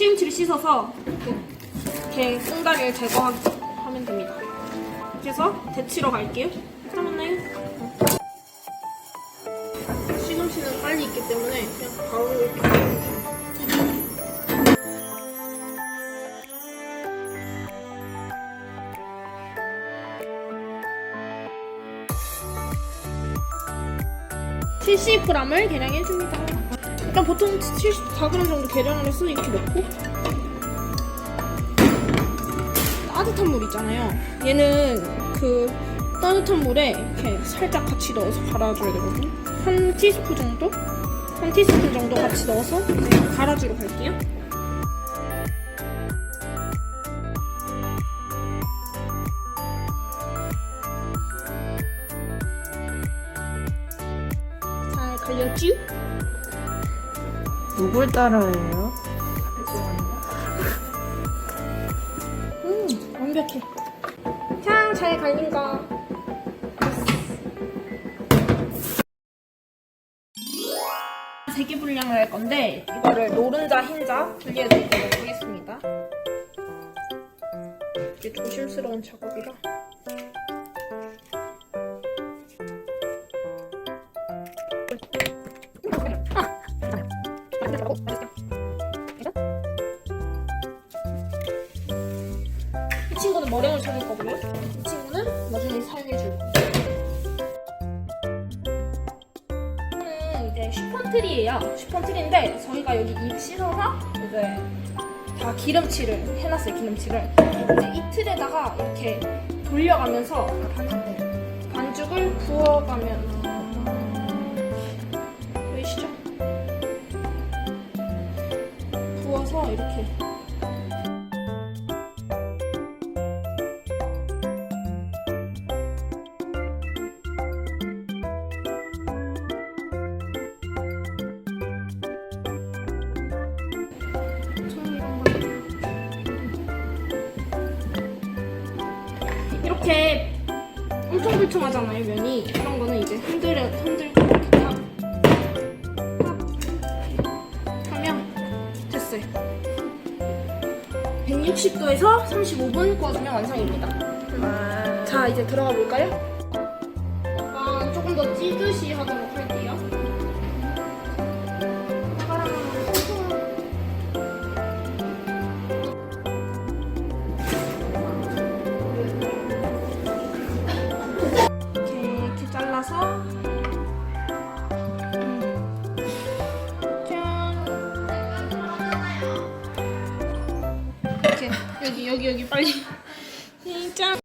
시금치를 씻어서 이렇게 끈다리를 제거하면 됩니다. 이렇게 해서 데치러 갈게요. 만나요. 시금치는 빨리 익기 때문에 그냥 바로 이렇게 넣어주세요. (70g을) 계량해줍니다 일단 보통 74g 정도 계량을 해서 이렇게 넣고 따뜻한 물 있잖아요 얘는 그 따뜻한 물에 이렇게 살짝 같이 넣어서 갈아줘야 되거든요 한 티스푼 정도? 한 티스푼 정도 같이 넣어서 갈아주러 갈게요 잘 갈렸죠? 누굴 따라해요? 음, 완벽해. 향 잘 갈린다. 세개 분량을 할 건데 이거를 노른자, 흰자 분리해드리도록 하겠습니다. 이게 조심스러운 작업이라. 머랭을 찾을 거고요. 이 친구는 나중에 사용해 줄 거예요. 이거는 이제 슈퍼트리예요. 슈퍼트리인데 저희가 여기 입 씻어서 이제 다 기름칠을 해놨어요. 기름칠을 이제 이 틀에다가 이렇게 돌려가면서 반, 반죽을 부어가면 보이시죠? 부어서 이렇게 이렇게 울퉁불퉁하잖아요 면이. 이런 거는 이제 흔들어 흔들고 이렇게 탁, 탁 하면 됐어요. 160도에서 35분 구워주면 완성입니다. 자 이제 들어가 볼까요? 약간 조금 더 찌듯이 하도록 할게요 잘라서. 음. 여기 여기 여기 빨리. 짠